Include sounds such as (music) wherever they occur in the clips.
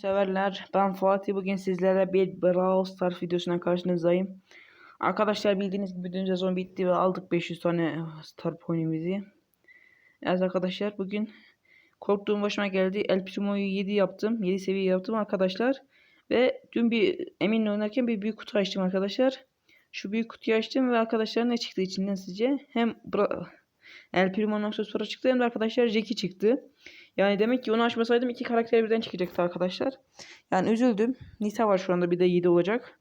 severler. Ben Fatih. Bugün sizlere bir Brawl Stars videosundan karşınızdayım. Arkadaşlar bildiğiniz gibi dün sezon bitti ve aldık 500 tane Star Pony'mizi. Evet arkadaşlar bugün korktuğum başıma geldi. El Primo'yu 7 yaptım. 7 seviye yaptım arkadaşlar. Ve dün bir emin oynarken bir büyük kutu açtım arkadaşlar. Şu büyük kutuyu açtım ve arkadaşlar ne çıktı içinden sizce? Hem Bra El Primo'nun aksesuarı çıktı hem de arkadaşlar Jackie çıktı. Yani demek ki onu açmasaydım iki karakter birden çıkacaktı arkadaşlar. Yani üzüldüm. Nita var şu anda bir de 7 olacak.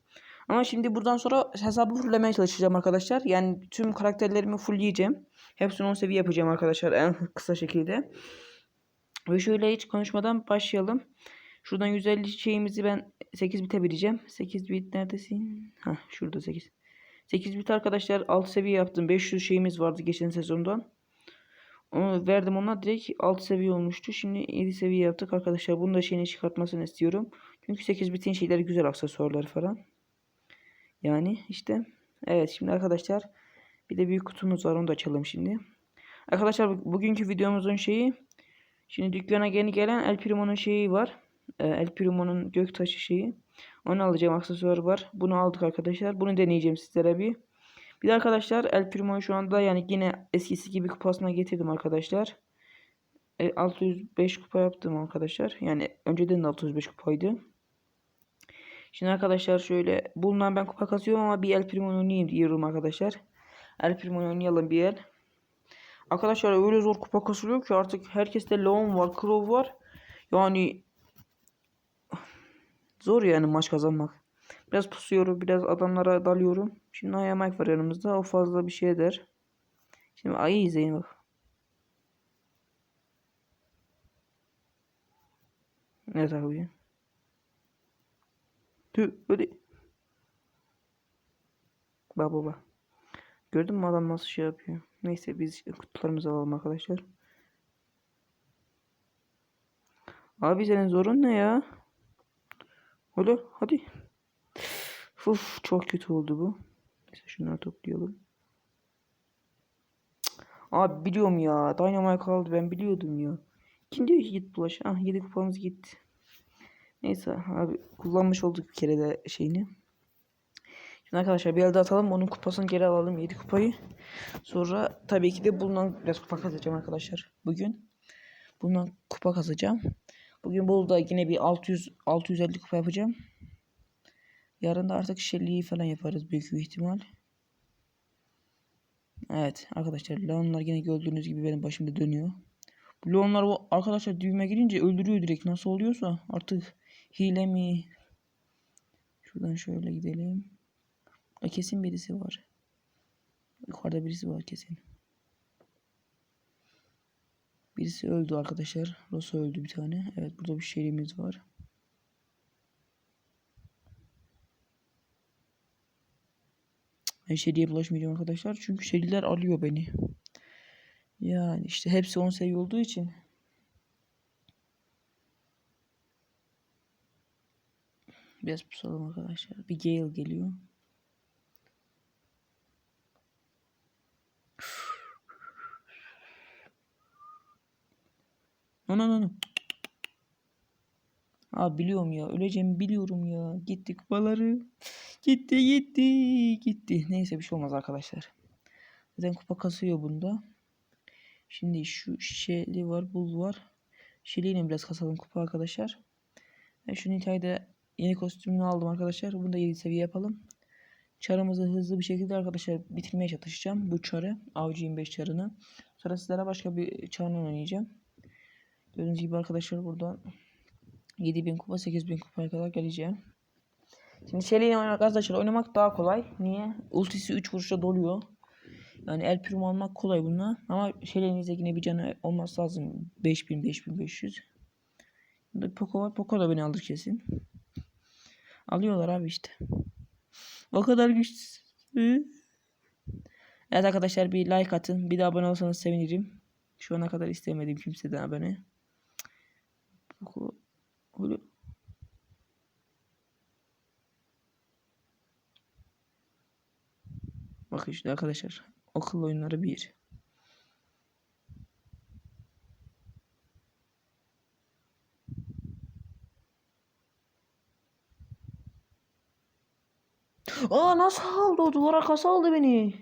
Ama şimdi buradan sonra hesabı fulllemeye çalışacağım arkadaşlar. Yani tüm karakterlerimi fullleyeceğim. Hepsini 10 seviye yapacağım arkadaşlar en (laughs) kısa şekilde. Ve şöyle hiç konuşmadan başlayalım. Şuradan 150 şeyimizi ben 8 bite vereceğim. 8 bit neredesin? Ha şurada 8. 8 bit arkadaşlar 6 seviye yaptım. 500 şeyimiz vardı geçen sezondan. Verdim ona direkt 6 seviye olmuştu. Şimdi 7 seviye yaptık arkadaşlar. Bunu da şeyini çıkartmasını istiyorum. Çünkü 8 bitin şeyleri güzel aksesuarlar falan. Yani işte. Evet şimdi arkadaşlar bir de büyük kutumuz var onu da açalım şimdi. Arkadaşlar bugünkü videomuzun şeyi şimdi dükkana yeni gelen El Primo'nun şeyi var. Ee, El Primo'nun göktaşı şeyi. Onu alacağım aksesuar var. Bunu aldık arkadaşlar. Bunu deneyeceğim sizlere bir. Bir de arkadaşlar El Primo'yu şu anda yani yine eskisi gibi kupasına getirdim arkadaşlar. E, 605 kupa yaptım arkadaşlar. Yani önceden de 605 kupaydı. Şimdi arkadaşlar şöyle bundan ben kupa kasıyorum ama bir El Primo'yu oynayayım diyorum arkadaşlar. El Primo'yu oynayalım bir el. Arkadaşlar öyle zor kupa kasılıyor ki artık herkeste Leon var, Crow var. Yani zor yani maç kazanmak. Biraz pusuyorum, biraz adamlara dalıyorum. Şimdi Aya Mike var yanımızda. O fazla bir şey eder. Şimdi Ay'ı izleyin bak. Ne takıyor? Tüh hadi. Bak baba. Gördün mü adam nasıl şey yapıyor? Neyse biz kutularımızı alalım arkadaşlar. Abi senin zorun ne ya? Hadi hadi. Uf çok kötü oldu bu. Neyse şunları toplayalım. Abi biliyorum ya. Dynamite kaldı ben biliyordum ya. Kim diyor ki git bulaş. Ah 7 kupamız gitti. Neyse abi kullanmış olduk bir kere de şeyini. Şimdi arkadaşlar bir elde atalım. Onun kupasını geri alalım. 7 kupayı. Sonra tabii ki de bundan biraz kupa kazacağım arkadaşlar. Bugün. Bundan kupa kazacağım. Bugün Bolu'da yine bir 600 650 kupa yapacağım. Yarın da artık şelliyi falan yaparız büyük bir ihtimal. Evet arkadaşlar Leonlar yine gördüğünüz gibi benim başımda dönüyor. Bu Leonlar bu arkadaşlar düğme girince öldürüyor direkt nasıl oluyorsa artık hile mi? Şuradan şöyle gidelim. Kesin birisi var. Yukarıda birisi var kesin. Birisi öldü arkadaşlar. Rosa öldü bir tane. Evet burada bir şeyimiz var. Ben şeriye bulaşmayacağım arkadaşlar. Çünkü şeriler alıyor beni. Yani işte hepsi 10 seviye olduğu için. Biraz pusalım arkadaşlar. Bir Gale geliyor. Ana ana. Abi biliyorum ya. Öleceğimi biliyorum ya. Gitti kupaları. Gitti gitti gitti. Neyse bir şey olmaz arkadaşlar. Zaten kupa kasıyor bunda. Şimdi şu şişeli var bul var. Şişeliyle biraz kasalım kupa arkadaşlar. Ben şu Nita'yı yeni kostümünü aldım arkadaşlar. Bunu da 7 seviye yapalım. Çarımızı hızlı bir şekilde arkadaşlar bitirmeye çalışacağım. Bu çarı. Avcı 25 çarını. Sonra sizlere başka bir çarını oynayacağım. Gördüğünüz gibi arkadaşlar buradan 7000 kupa 8000 kupaya kadar geleceğim. Şimdi Shelly'yle oynamak arkadaşlar oynamak daha kolay. Niye? Ultisi 3 vuruşta doluyor. Yani El Primo almak kolay bununla. Ama Shelly'nize yine bir canı olması lazım. 5000 5500. Burada Poco var. Poco da beni alır kesin. Alıyorlar abi işte. O kadar güçsüz. Evet arkadaşlar bir like atın. Bir de abone olsanız sevinirim. Şu ana kadar istemedim kimseden abone. Poco. Bakın arkadaşlar. Akıl oyunları 1. Aa nasıl aldı o duvara kasa aldı beni.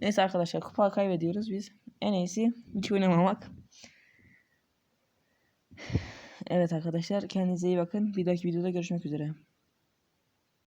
Neyse arkadaşlar kupa kaybediyoruz biz. En iyisi hiç oynamamak. Evet arkadaşlar kendinize iyi bakın. Bir dahaki videoda görüşmek üzere.